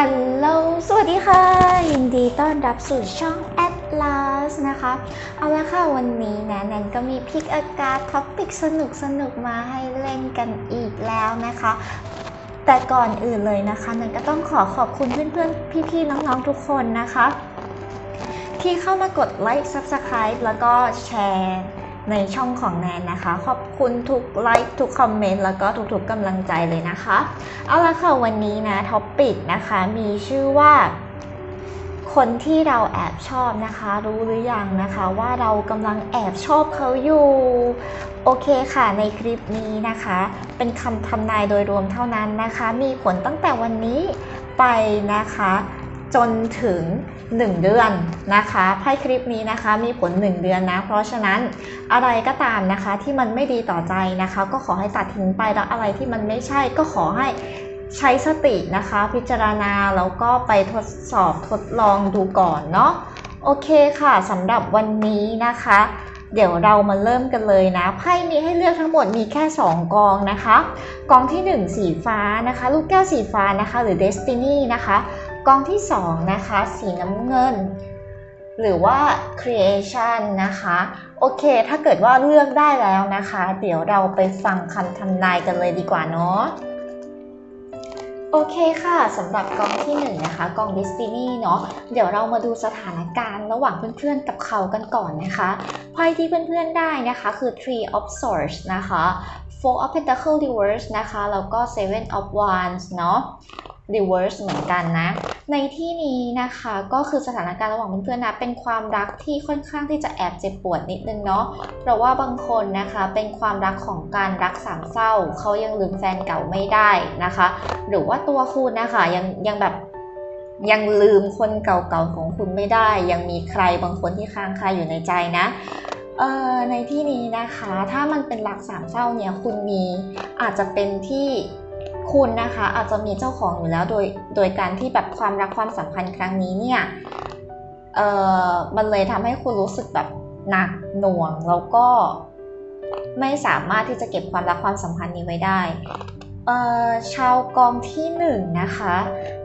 อัลโหลสวัสดีค่ะ ยินดีต้อนรับสู่ช่อง Atlas นะคะ เอาละค่ะ วันนี้นะแนนก็มีพิกอากาศท็อปิกสนุกสนุกมาให้เล่นกันอีกแล้วนะคะ แต่ก่อนอื่นเลยนะคะแนนก็ต้องขอขอบคุณเพื่อนๆ พี่ๆ น้องๆ ทุกคนนะคะ ที่เข้ามากดไลค์ Subscribe แล้วก็แชร์ ในช่องของแนนนะคะ ขอบคุณทุกไลค์ทุกคอมเมนต์แล้วก็ทุกๆกำลังใจเลยนะคะ เอาละค่ะวันนี้นะท็อปปิกนะคะมีชื่อว่าคนที่เราแอบชอบนะคะ รู้หรือยังนะคะ ว่าเรากำลังแอบชอบเขาอยู่ โอเคค่ะในคลิปนี้นะคะ เป็นคำทำนายโดยรวมเท่านั้นนะคะ มีผลตั้งแต่วันนี้ไปนะคะ จนถึง 1 เดือนนะคะไพ่คลิปนี้นะคะมีผล 1 เดือนนะ เพราะฉะนั้นอะไรก็ตามนะคะที่มันไม่ดีต่อใจนะคะ ก็ขอให้ตัดทิ้งไปแล้วอะไรที่มันไม่ใช่ก็ขอให้ใช้สตินะคะ พิจารณาแล้วก็ไปทดสอบทดลองดูก่อนเนาะโอเคค่ะสำหรับวันนี้นะคะ เดี๋ยวเรามาเริ่มกันเลยนะไพ่มีให้เลือกทั้งหมดมีแค่ 2 กองนะคะ กองที่ 1 สีฟ้านะคะ ลูกแก้วสีฟ้านะคะ หรือ Destiny นะคะ กองที่ 2 นะคะ สีน้ำเงิน หรือว่า creation นะคะ โอเค ถ้าเกิดว่าเลือกได้แล้วนะคะ เดี๋ยวเราไปฟังคำทำนายกันเลยดีกว่าเนาะโอเคค่ะสำหรับกองที่1นงนะคะกอง Destiny เนาะเดี๋ยวเรามาดูสถานการณ์ระหว่างเพื่อนๆกับเขากันก่อนนะคะไพ่ที่เพื่อนๆได้นะคะคือ Three of Swords นะคะ Four of Pentacles Reverse นะคะแล้วก็ Seven of Wands เนาะ Reverse เหมือนกันนะ ในที่นี้นะคะก็คือสถานการณ์ระหว่างเพื่อนๆนะเป็นความรักที่ค่อนข้างที่จะแอบเจ็บปวดนิดนึงเนาะเพราะว่าบางคนนะคะเป็นความรักของการรักสามเศร้าเขายังลืมแฟนเก่าไม่ได้นะคะ หรือว่าตัวคุณนะคะยังยังแบบยังลืมคนเก่าๆของคุณไม่ได้ ยังมีใครบางคนที่ค้างคาอยู่ในใจนะเออในที่นี้นะคะถ้ามันเป็นรักสามเศร้าเนี่ยคุณมีอาจจะเป็นที่ คุณนะคะอาจจะมีเจ้าของอยู่แล้วโดยโดยการที่แบบความรักความสัมพันธ์ครั้งนี้เนี่ยเอ่อมันเลยทำให้คุณรู้สึกแบบหนักหน่วงแล้วก็ไม่สามารถที่จะเก็บความรักความสัมพันธ์นี้ไว้ได้ ชาวกองที่หนึ่งนะคะ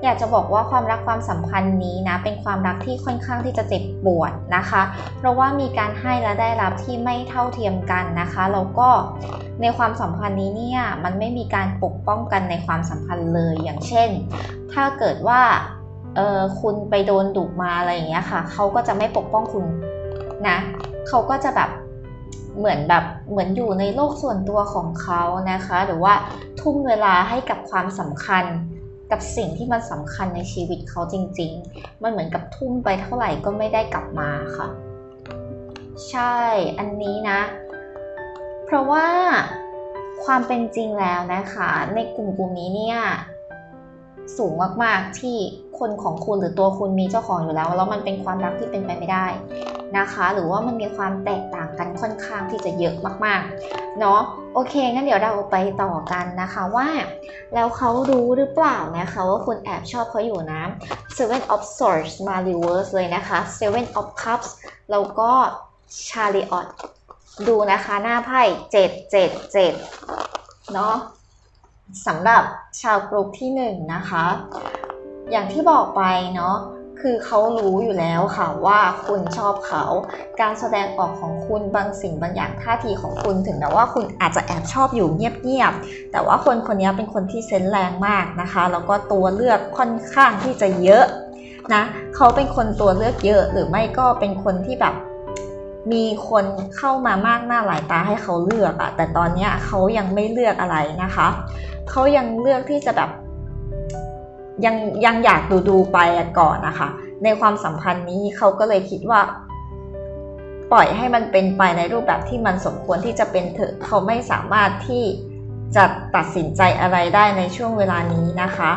อยากจะบอกว่าความรักความสัมพันธ์นี้นะเป็นความรักที่ค่อนข้างที่จะเจ็บปวดนะคะ เพราะว่ามีการให้และได้รับที่ไม่เท่าเทียมกันนะคะแล้วก็ในความสัมพันธ์นี้เนี่ยมันไม่มีการปกป้องกันในความสัมพันธ์เลยอย่างเช่น ถ้าเกิดว่าคุณไปโดนดุมาอะไรอย่างเงี้ยค่ะเขาก็จะไม่ปกป้องคุณนะเขาก็จะแบบ เหมือนแบบเหมือนอยู่ในโลกส่วนตัวของเขานะคะ หรือว่าทุ่มเวลาให้กับความสำคัญกับสิ่งที่มันสำคัญในชีวิตเขาจริง ๆ มันเหมือนกับทุ่มไปเท่าไหร่ก็ไม่ได้กลับมาค่ะ ใช่อันนี้นะ เพราะว่าความเป็นจริงแล้วนะคะ ในกลุ่มกลุ่มนี้เนี่ย สูงมากๆที่คนของคุณหรือตัวคุณมีเจ้าของอยู่แล้ว แล้วมันเป็นความรักที่เป็นไปไม่ได้นะคะ หรือว่ามันมีความแตกต่างกันค่อนข้างที่จะเยอะมากๆเนาะโอเคงั้นเดี๋ยวเราไปต่อกันนะคะว่า แล้วเขารู้หรือเปล่านะคะว่าคุณแอบชอบเขาอยู่นะ Seven of Swords มา reverse เลยนะคะ Seven of Cups แล้วก็ Chariot ดูนะคะหน้าไพ่เจ็ดเจ็ดเจ็ดเนาะ สำหรับชาวกรุ๊ปที่หนึ่งนะคะ อย่างที่บอกไปเนาะคือเขารู้อยู่แล้วค่ะว่าคุณชอบเขา การแสดงออกของคุณบางสิ่งบางอย่างท่าทีของคุณถึงแม้ว่าคุณอาจจะแอบชอบอยู่เงียบๆ แต่ว่าคนคนนี้เป็นคนที่เซนส์แรงมากนะคะ แล้วก็ตัวเลือกค่อนข้างที่จะเยอะนะเขาเป็นคนตัวเลือกเยอะ หรือไม่ก็เป็นคนที่แบบมีคนเข้ามามากหน้าหลายตาให้เขาเลือกอะแต่ตอนนี้เขายังไม่เลือกอะไรนะคะ เขายังเลือกที่จะแบบยังยังอยากดูดูไปก่อนนะคะ ในความสัมพันธ์นี้เขาก็เลยคิดว่า ปล่อยให้มันเป็นไปในรูปแบบที่มันสมควรที่จะเป็นเถอะเขาไม่สามารถที่จะตัดสินใจอะไรได้ในช่วงเวลานี้นะคะ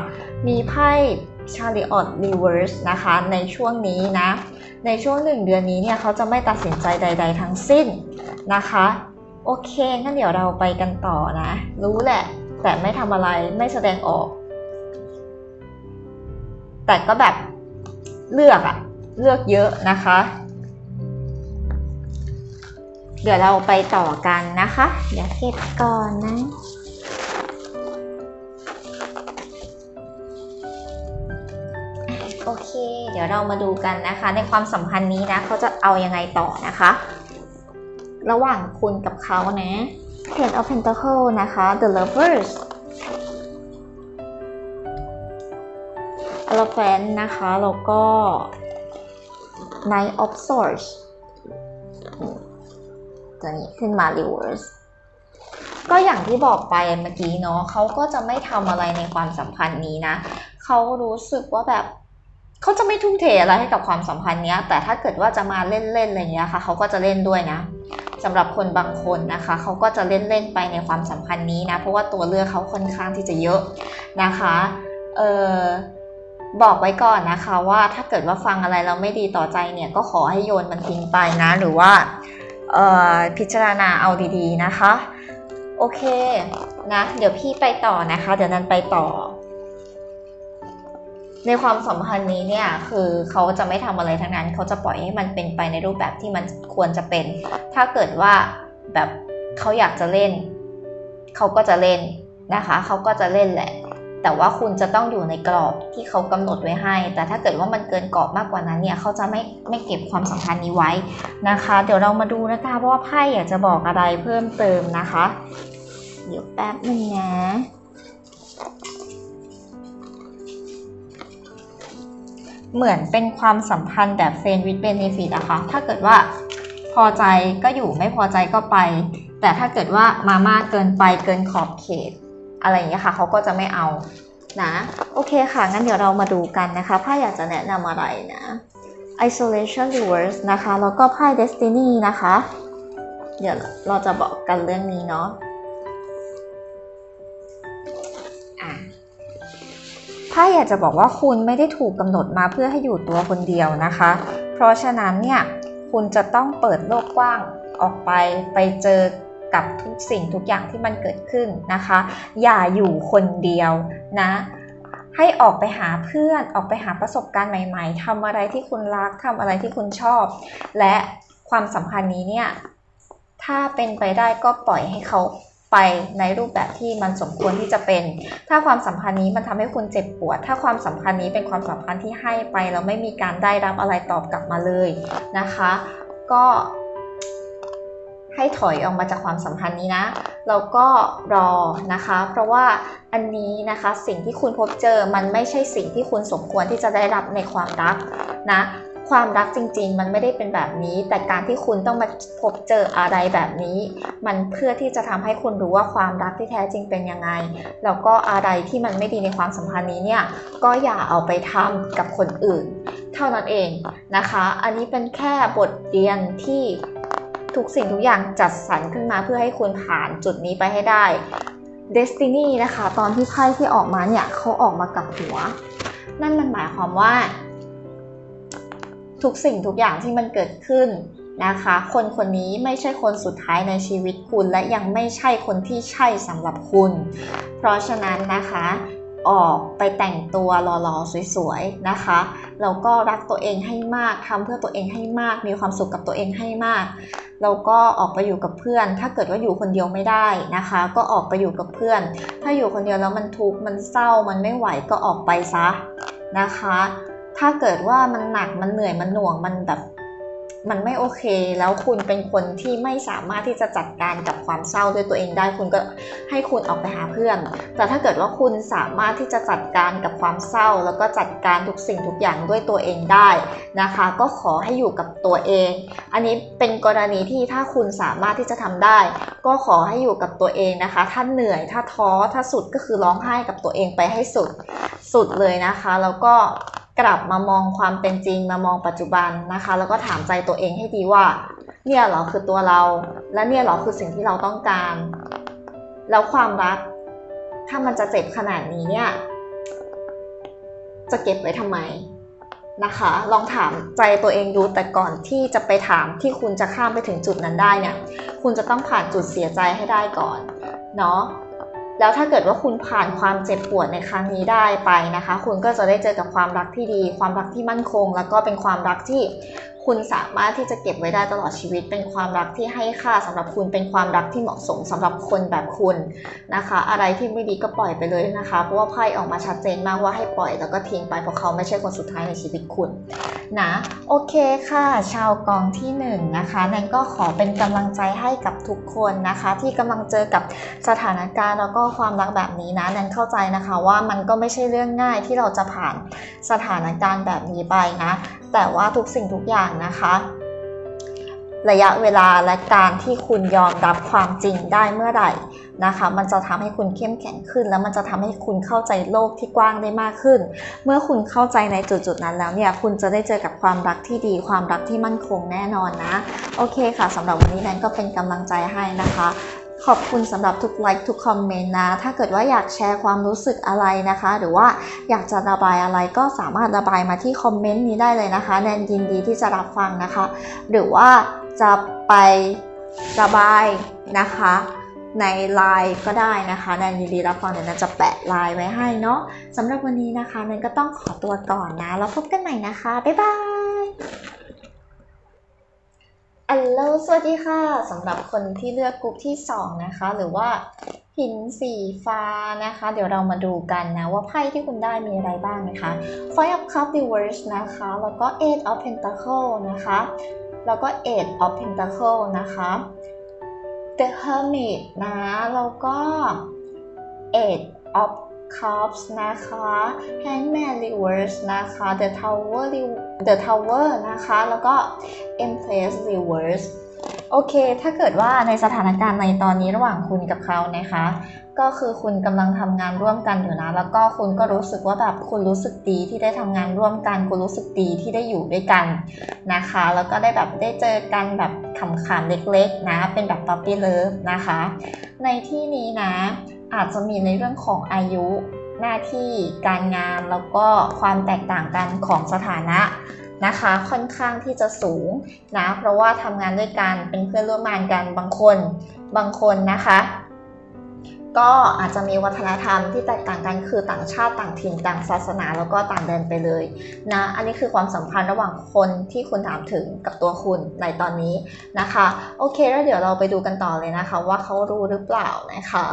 มีไพ่ Chariot Reverse นะคะในช่วงนี้นะ ในช่วงหนึ่งเดือนนี้เนี่ยเขาจะไม่ตัดสินใจใด ๆ ทั้งสิ้นนะคะ โอเคงั้นเดี๋ยวเราไปกันต่อนะ รู้แหละ แต่ไม่ทำอะไรไม่แสดงออก แต่ก็แบบเลือกอะเลือกเยอะนะคะ เดี๋ยวเราไปต่อกันนะคะเดี๋ยวเก็บก่อนนะโอเค เดี๋ยวเรามาดูกันนะคะ ในความสัมพันธ์นี้นะเขาจะเอายังไงต่อนะคะ ระหว่างคุณกับเขานะ Ten of Pentacle นะคะ The Lovers Elephant นะคะ แล้วก็ Knight of Swords ตัวนี้ขึ้นมา Reverse ก็อย่างที่บอกไปเมื่อกี้เนาะเขาก็จะไม่ทำอะไรในความสัมพันธ์นี้นะ เขารู้สึกว่าแบบเขาจะไม่ทุ่มเทอะไรให้กับความสัมพันธ์เนี้ย แต่ถ้าเกิดว่าจะมาเล่นๆอะไรเงี้ยค่ะ เขาก็จะเล่นด้วยนะ สำหรับคนบางคนนะคะเขาก็จะเล่นๆไปในความสัมพันธ์นี้นะเพราะว่าตัวเลือกเขาค่อนข้างที่จะเยอะนะคะเออบอกไว้ก่อนนะคะว่าถ้าเกิดว่าฟังอะไรเราไม่ดีต่อใจเนี่ยก็ขอให้โยนมันทิ้งไปนะหรือว่าเออพิจารณาเอาดีๆนะคะ โอเคนะเดี๋ยวพี่ไปต่อนะคะ เดี๋ยวนันไปต่อ ในความสัมพันธ์นี้เนี่ยคือเขาจะไม่ทำอะไรทั้งนั้น เขาจะปล่อยให้มันเป็นไปในรูปแบบที่มันควรจะเป็น ถ้าเกิดว่าแบบเขาอยากจะเล่น เขาก็จะเล่นนะคะ เขาก็จะเล่นแหละ แต่ว่าคุณจะต้องอยู่ในกรอบที่เขากำหนดไว้ให้ แต่ถ้าเกิดว่ามันเกินกรอบมากกว่านั้นเนี่ยเขาจะไม่ไม่เก็บความสัมพันธ์นี้ไว้นะคะ เดี๋ยวเรามาดูนะคะเพราะว่าไพ่อยากจะบอกอะไรเพิ่มเติมนะคะ เดี๋ยวแป๊บนึงนะ เหมือนเป็นความสัมพันธ์แบบ friend with benefit อะคะถ้าเกิดว่าพอใจก็อยู่ไม่พอใจก็ไป แต่ถ้าเกิดว่ามามากเกินไปเกินขอบเขต อะไรอย่างเงี้ยค่ะเขาก็จะไม่เอานะโอเคค่ะ งั้นเดี๋ยวเรามาดูกันนะคะไพ่อยากจะแนะนำอะไรนะ isolation reverse นะคะ แล้วก็ไพ่ destiny นะคะ เดี๋ยวเราจะบอกกันเรื่องนี้เนาะ ไพ่อยากจะบอกว่าคุณไม่ได้ถูกกำหนดมาเพื่อให้อยู่ตัวคนเดียวนะคะ เพราะฉะนั้นเนี่ยคุณจะต้องเปิดโลกกว้างออกไปไปเจอกับทุกสิ่งทุกอย่างที่มันเกิดขึ้นนะคะ อย่าอยู่คนเดียวนะ ให้ออกไปหาเพื่อนออกไปหาประสบการณ์ใหม่ ๆทำอะไรที่คุณรักทำอะไรที่คุณชอบ และความสัมพันธ์นี้เนี่ยถ้าเป็นไปได้ก็ปล่อยให้เขา ไปในรูปแบบที่มันสมควรที่จะเป็น ถ้าความสัมพันธ์นี้มันทำให้คุณเจ็บปวด ถ้าความสัมพันธ์นี้เป็นความสัมพันธ์ที่ให้ไปแล้วไม่มีการได้รับอะไรตอบกลับมาเลยนะคะ ก็ให้ถอยออกมาจากความสัมพันธ์นี้นะ แล้วก็รอนะคะ เพราะว่าอันนี้นะคะสิ่งที่คุณพบเจอมันไม่ใช่สิ่งที่คุณสมควรที่จะได้รับในความรักนะ ความรักจริง ๆ มันไม่ได้เป็นแบบนี้ แต่การที่คุณต้องมาพบเจออะไรแบบนี้ มันเพื่อที่จะทำให้คุณรู้ว่าความรักที่แท้จริงเป็นยังไง แล้วก็อะไรที่มันไม่ดีในความสัมพันธ์นี้เนี่ย ก็อย่าเอาไปทำกับคนอื่น เท่านั้นเองนะคะ อันนี้เป็นแค่บทเรียนที่ทุกสิ่งทุกอย่างจัดสรรขึ้นมาเพื่อให้คุณผ่านจุดนี้ไปให้ได้ Destiny นะคะ ตอนที่ไพ่ที่ออกมาเนี่ยเขาออกมากับหัว นั่นมันหมายความว่า ทุกสิ่งทุกอย่างที่มันเกิดขึ้นนะคะ คนคนนี้ไม่ใช่คนสุดท้ายในชีวิตคุณ และยังไม่ใช่คนที่ใช่สำหรับคุณ เพราะฉะนั้นนะคะออกไปแต่งตัวหล่อๆสวยๆนะคะแล้วก็รักตัวเองให้มากทำเพื่อตัวเองให้มาก มีความสุขกับตัวเองให้มากแล้วก็ออกไปอยู่กับเพื่อน ถ้าเกิดว่าอยู่คนเดียวไม่ได้นะคะ ก็ออกไปอยู่กับเพื่อน ถ้าอยู่คนเดียวแล้วมันทุกข์มันเศร้ามันไม่ไหวก็ออกไปซะนะคะ ถ้าเกิดว่ามันหนักมันเหนื่อยมันหน่วงมันแบบมันไม่โอเค แล้วคุณเป็นคนที่ไม่สามารถที่จะจัดการกับความเศร้าด้วยตัวเองได้ คุณก็ให้คุณออกไปหาเพื่อน แต่ถ้าเกิดว่าคุณสามารถที่จะจัดการกับความเศร้า แล้วก็จัดการทุกสิ่งทุกอย่างด้วยตัวเองได้นะคะ ก็ขอให้อยู่กับตัวเอง อันนี้เป็นกรณีที่ถ้าคุณสามารถที่จะทำได้ ก็ขอให้อยู่กับตัวเองนะคะ ถ้าเหนื่อยถ้าท้อถ้าสุดก็คือร้องไห้กับตัวเองไปให้สุดสุดเลยนะคะ แล้วก็ กลับมามองความเป็นจริงมามองปัจจุบันนะคะ แล้วก็ถามใจตัวเองให้ดีว่า เนี่ยเหรอคือตัวเรา และเนี่ยเหรอคือสิ่งที่เราต้องการ แล้วความรัก ถ้ามันจะเจ็บขนาดนี้เนี่ย จะเก็บไว้ทำไมนะคะ ลองถามใจตัวเองดูแต่ก่อนที่จะไปถามที่คุณจะข้ามไปถึงจุดนั้นได้เนี่ย คุณจะต้องผ่านจุดเสียใจให้ได้ก่อน เนาะ แล้วถ้าเกิดว่าคุณผ่านความเจ็บปวดในครั้งนี้ได้ไปนะคะ คุณก็จะได้เจอกับความรักที่ดี ความรักที่มั่นคง แล้วก็เป็นความรักที่คุณสามารถที่จะเก็บไว้ได้ตลอดชีวิต เป็นความรักที่ให้ค่าสำหรับคุณ เป็นความรักที่เหมาะสมสำหรับคนแบบคุณนะคะ อะไรที่ไม่ดีก็ปล่อยไปเลยนะคะ เพราะว่าไพ่ออกมาชัดเจนมากว่าให้ปล่อยแล้วก็ทิ้งไปเพราะเขาไม่ใช่คนสุดท้ายในชีวิตคุณ นะโอเคค่ะ ชาวกองที่หนึ่งนะคะแนนก็ขอเป็นกำลังใจให้กับทุกคนนะคะ ที่กำลังเจอกับสถานการณ์แล้วก็ความรักแบบนี้นะแนนเข้าใจนะคะว่ามันก็ไม่ใช่เรื่องง่ายที่เราจะผ่านสถานการณ์แบบนี้ไปนะ แต่ว่าทุกสิ่งทุกอย่างนะคะระยะเวลาและการที่คุณยอมรับความจริงได้เมื่อไหร่ นะคะ มันจะทำให้คุณเข้มแข็งขึ้น แล้วมันจะทำให้คุณเข้าใจโลกที่กว้างได้มากขึ้น เมื่อคุณเข้าใจในจุดๆนั้นแล้วเนี่ย คุณจะได้เจอกับความรักที่ดี ความรักที่มั่นคงแน่นอนนะ โอเคค่ะสำหรับวันนี้แนนก็เป็นกำลังใจให้นะคะขอบคุณสำหรับทุกไลค์ทุกคอมเมนต์นะ ถ้าเกิดว่าอยากแชร์ความรู้สึกอะไรนะคะ หรือว่าอยากจะระบายอะไรก็สามารถระบายมาที่คอมเมนต์นี้ได้เลยนะคะ แนนยินดีที่จะรับฟังนะคะ หรือว่าจะไประบายนะคะ ในไลน์ก็ได้นะคะแนนยินดีรับฟังเดี๋ยวแนนจะแปะไลน์ไว้ให้เนาะสำหรับวันนี้นะคะแนนก็ต้องขอตัวก่อนนะ แล้วพบกันใหม่นะคะ บ๊ายบายอัลโหลสวัสดีค่ะสำหรับคนที่เลือกกลุ่มที่ 2 นะคะ หรือว่าหินสีฟ้านะคะ เดี๋ยวเรามาดูกันนะ ว่าไพ่ที่คุณได้มีอะไรบ้างนะคะ Five of Cups Reverse นะคะ แล้วก็ Eight of Pentacle นะคะ แล้วก็ Eight of Pentacle นะคะ The Hermit นะ แล้วก็ Eight of Cups นะคะ Hangman Reverse นะคะ The Tower The Tower นะคะ แล้วก็ Empress Reverse โอเค ถ้าเกิดว่าในสถานการณ์ในตอนนี้ระหว่างคุณกับเขานะคะ ก็คือคุณกำลังทำงานร่วมกันอยู่นะ แล้วก็คุณก็รู้สึกว่าแบบคุณรู้สึกดีที่ได้ทำงานร่วมกัน คุณรู้สึกดีที่ได้อยู่ด้วยกันนะคะ แล้วก็ได้แบบได้เจอกันแบบขำๆเล็กๆนะ เป็นแบบ puppy love นะคะ ในที่นี้นะอาจจะมีในเรื่องของอายุหน้าที่การงานแล้วก็ความแตกต่างกันของสถานะนะคะค่อนข้างที่จะสูงนะเพราะว่าทำงานด้วยกันเป็นเพื่อนร่วมงานกันบางคนบางคนนะคะ ก็อาจจะมีวัฒนธรรมที่แตกต่างกันคือต่างชาติต่างถิ่นต่างศาสนาแล้วก็ต่างแดนไปเลยนะอันนี้คือความสัมพันธ์ระหว่างคนที่คุณถามถึงกับตัวคุณในตอนนี้นะคะ โอเคแล้วเดี๋ยวเราไปดูกันต่อเลยนะคะ ว่าเขารู้หรือเปล่านะคะ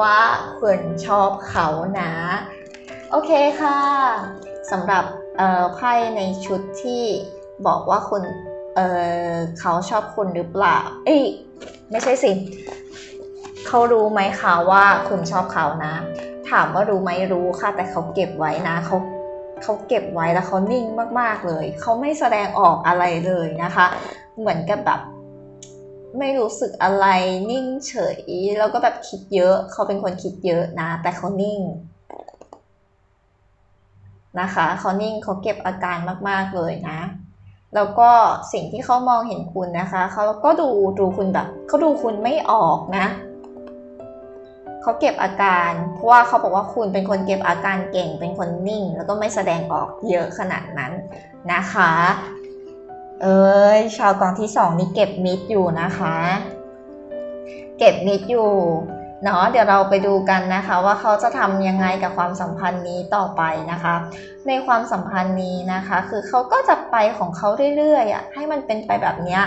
ว่าคุณชอบเขานะ โอเคค่ะสำหรับไพ่ในชุดที่บอกว่าคุณเเขาชอบคุณหรือเปล่า เอ้ยไม่ใช่สิ เขารู้ไหมคะว่าคุณชอบเขานะ ถามว่ารู้ไหมรู้ค่ะ แต่เขาเก็บไว้นะเขาเขาเก็บไว้แล้วเขานิ่งมาก ๆเลย เขาไม่แสดงออกอะไรเลยนะคะ เหมือนกับแบบ ไม่รู้สึกอะไรนิ่งเฉย แล้วก็แบบคิดเยอะ เขาเป็นคนคิดเยอะนะ แต่เขานิ่งนะคะเขานิ่งเขาเก็บอาการมาก ๆ เลยนะ แล้วก็สิ่งที่เขามองเห็นคุณนะคะ เขาก็ดูดูคุณแบบเขาดูคุณไม่ออกนะ เขาเก็บอาการ เพราะว่าเขาบอกว่าคุณเป็นคนเก็บอาการเก่ง เป็นคนนิ่ง แล้วก็ไม่แสดงออกเยอะขนาดนั้นนะคะ เอ้ยชาวกองที่สองนี่เก็บมิดอยู่นะคะ เก็บมิดอยู่เนาะเดี๋ยวเราไปดูกันนะคะว่าเขาจะทำยังไงกับความสัมพันธ์นี้ต่อไปนะคะ ในความสัมพันธ์นี้นะคะ คือเขาก็จะไปของเขาเรื่อยๆอะให้มันเป็นไปแบบเนี้ย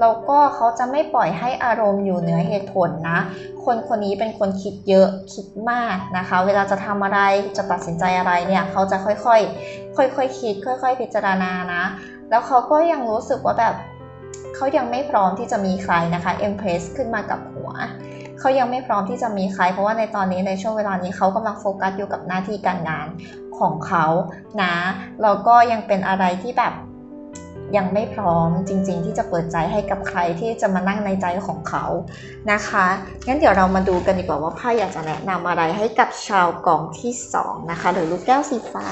แล้วก็เขาจะไม่ปล่อยให้อารมณ์อยู่เหนือเหตุผลนะ คนคนนี้เป็นคนคิดเยอะคิดมากนะคะ เวลาจะทำอะไรจะตัดสินใจอะไรเนี่ยเขาจะค่อยๆค่อยๆคคิด ค่อย ๆ พิจารณานะ แล้วเขาก็ยังรู้สึกว่าแบบเขายังไม่พร้อมที่จะมีใครนะคะเอ็มเพรสขึ้นมากับหัวเขายังไม่พร้อมที่จะมีใคร เพราะว่าในตอนนี้ในช่วงเวลานี้เขากำลังโฟกัสอยู่กับหน้าที่การงานของเขานะแล้วก็ยังเป็นอะไรที่แบบ ยังไม่พร้อมจริง ๆ ที่จะเปิดใจให้กับใครที่จะมานั่งในใจของเขานะคะงั้นเดี๋ยวเรามาดูกันดีกว่าว่าไพ่อยากจะแนะนำอะไรให้กับชาวกองที่2นะคะหรือลูกแก้วสีฟ้า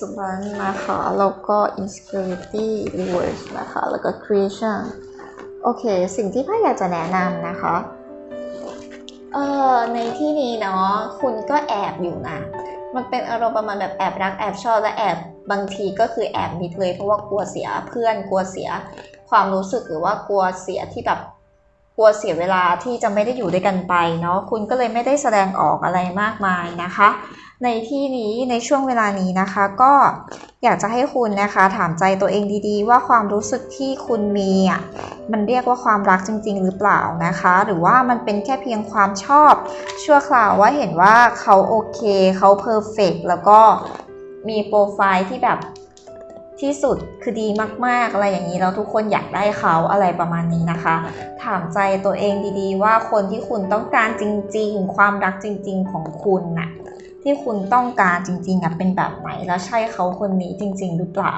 สุบันนะคะแล้วก็ insecurity reverse นะคะแล้วก็ creation โอเค สิ่งที่พ่ออยากจะแนะนำนะคะเออในที่นี้เนาะคุณก็แอบอยู่นะมันเป็นอารมณ์ประมาณแบบแอบรักแอบชอบและแอบบางทีก็คือแอบมิดเลยเพราะว่ากลัวเสียเพื่อนกลัวเสียความรู้สึกหรือว่ากลัวเสียที่แบบ กลัวเสียเวลาที่จะไม่ได้อยู่ด้วยกันไปเนาะคุณก็เลยไม่ได้แสดงออกอะไรมากมายนะคะ ในที่นี้ในช่วงเวลานี้นะคะ ก็อยากจะให้คุณนะคะ ถามใจตัวเองดีๆ ว่าความรู้สึกที่คุณมีอะมันเรียกว่าความรักจริง ๆ หรือเปล่านะคะ หรือว่ามันเป็นแค่เพียงความชอบ ชั่วคราวว่าเห็นว่าเขาโอเค เขาเพอร์เฟกแล้วก็มีโปรไฟล์ที่แบบ ที่สุดคือดีมาก ๆ อะไรอย่างนี้แล้วทุกคนอยากได้เขาอะไรประมาณนี้นะคะ ถามใจตัวเองดีๆ ว่าคนที่คุณต้องการจริง ๆ ความรักจริง ๆ ของคุณน่ะที่คุณต้องการจริงๆเป็นแบบไหนแล้วใช่เขาคนนี้จริง ๆ หรือเปล่า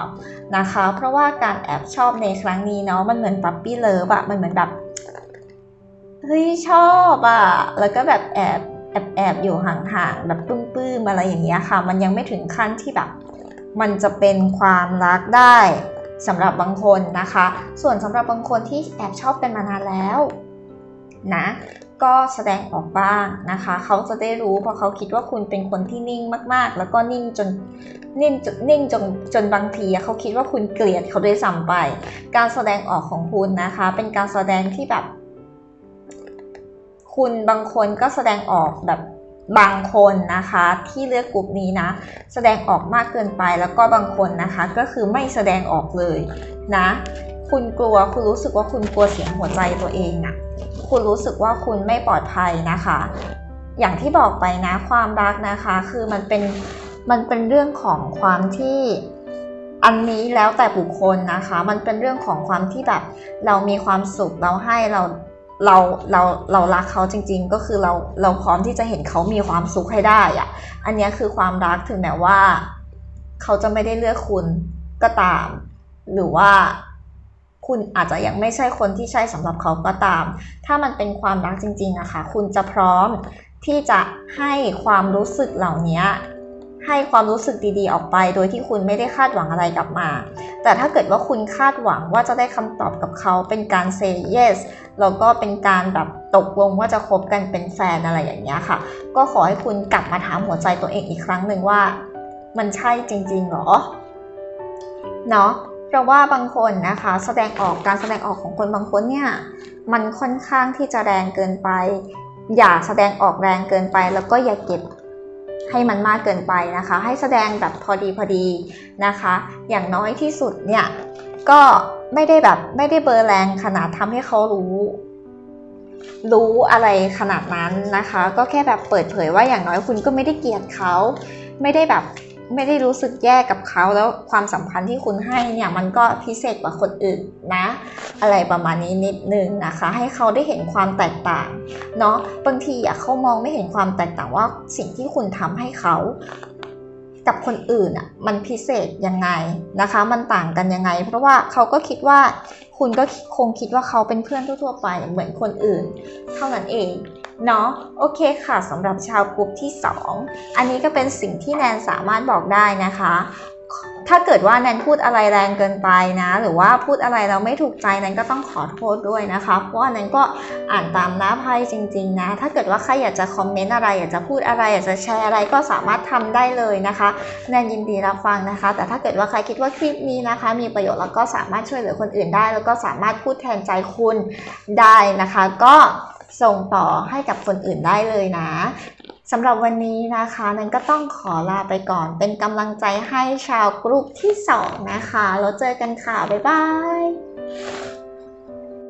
นะคะ เพราะว่าการแอบชอบในครั้งนี้เนาะมันเหมือนปั๊ปปี้เลิฟอะมันเหมือนแบบเฮ้ยชอบอะแล้วก็แบบแอบแอบแอบอยู่ห่างๆแบบปื้มๆอะไรอย่างเงี้ยค่ะ มันยังไม่ถึงขั้นที่แบบ มันจะเป็นความรักได้สำหรับบางคนนะคะ ส่วนสำหรับบางคนที่แอบชอบกันมานานแล้วนะก็แสดงออกบ้างนะคะ เขาจะได้รู้เพราะเขาคิดว่าคุณเป็นคนที่นิ่งมากๆ แล้วก็นิ่งจนนิ่งจนนิ่งจนจนบางทีเขาคิดว่าคุณเกลียดเขาด้วยซ้ำไป การแสดงออกของคุณนะคะ เป็นการแสดงที่แบบ คุณบางคนก็แสดงออกแบบ บางคนนะคะที่เลือกกลุ่มนี้นะ แสดงออกมากเกินไปแล้วก็บางคนนะคะ ก็คือไม่แสดงออกเลยนะ คุณกลัวคุณรู้สึกว่าคุณกลัวเสียงหัวใจตัวเองอะคุณรู้สึกว่าคุณไม่ปลอดภัยนะคะ อย่างที่บอกไปนะความรักนะคะ คือมันเป็นมันเป็นเรื่องของความที่อันนี้แล้วแต่บุคคลนะคะ มันเป็นเรื่องของความที่แบบเรามีความสุขเราให้เรา เราเราเรารักเขาจริง ๆ ก็คือเราเราพร้อมที่จะเห็นเขามีความสุขให้ได้อะอันนี้คือความรักถึงแม้ว่า เขาจะไม่ได้เลือกคุณก็ตาม หรือว่าคุณอาจจะยังไม่ใช่คนที่ใช่สำหรับเขาก็ตาม ถ้ามันเป็นความรักจริงๆนะคะ คุณจะพร้อมที่จะให้ความรู้สึกเหล่านี้ให้ความรู้สึกดีๆออกไป โดยที่คุณไม่ได้คาดหวังอะไรกลับมา แต่ถ้าเกิดว่าคุณคาดหวังว่าจะได้คำตอบกับเขาเป็นการ say yes แล้วก็เป็นการแบบตกลงว่าจะคบกันเป็นแฟนอะไรอย่างเงี้ยค่ะ ก็ขอให้คุณกลับมาถามหัวใจตัวเองอีกครั้งหนึ่งว่า มันใช่จริงๆหรอเนาะเพราะว่าบางคนนะคะ แสดงออกการแสดงออกของคนบางคนเนี่ยมันค่อนข้างที่จะแรงเกินไป อย่าแสดงออกแรงเกินไป แล้วก็อย่าเก็บให้มันมากเกินไปนะคะ ให้แสดงแบบพอดีพอดีนะคะ อย่างน้อยที่สุดเนี่ย ก็ไม่ได้แบบไม่ได้เบอร์แรงขนาดทำให้เขารู้ รู้อะไรขนาดนั้นนะคะ ก็แค่แบบเปิดเผยว่าอย่างน้อยคุณก็ไม่ได้เกลียดเขา ไม่ได้แบบไม่ได้รู้สึกแย่กับเขาแล้วความสัมพันธ์ที่คุณให้เนี่ยมันก็พิเศษกว่าคนอื่นนะ อะไรประมาณนี้นิดนึงนะคะ ให้เขาได้เห็นความแตกต่างเนาะบางทีอะเขามองไม่เห็นความแตกต่างว่าสิ่งที่คุณทำให้เขา กับคนอื่นอะมันพิเศษยังไงนะคะ มันต่างกันยังไง เพราะว่าเขาก็คิดว่าคุณก็คงคิดว่าเขาเป็นเพื่อนทั่วๆไปเหมือนคนอื่น เท่านั้นเองเนาะโอเคค่ะสำหรับชาวกลุ่มที่ 2 อันนี้ก็เป็นสิ่งที่แนนสามารถบอกได้นะคะ ถ้าเกิดว่าแนนพูดอะไรแรงเกินไปนะ หรือว่าพูดอะไรเราไม่ถูกใจแนนก็ต้องขอโทษด้วยนะคะ เพราะว่าแนนก็อ่านตามหน้าไพ่จริง ๆ นะ ถ้าเกิดว่าใครอยากจะคอมเมนต์อะไร อยากจะพูดอะไร อยากจะแชร์อะไรก็สามารถทำได้เลยนะคะแนนยินดีรับฟังนะคะ แต่ถ้าเกิดว่าใครคิดว่าคลิปนี้นะคะ มีประโยชน์แล้วก็สามารถช่วยเหลือคนอื่นได้ แล้วก็สามารถพูดแทนใจคุณได้นะคะ ก็ส่งต่อให้กับคนอื่นได้เลยนะ สำหรับวันนี้นะคะนั้นก็ต้องขอลาไปก่อน เป็นกำลังใจให้ชาวกรุ๊ปที่ 2 นะคะ แล้วเจอกันค่ะ บ๊ายบาย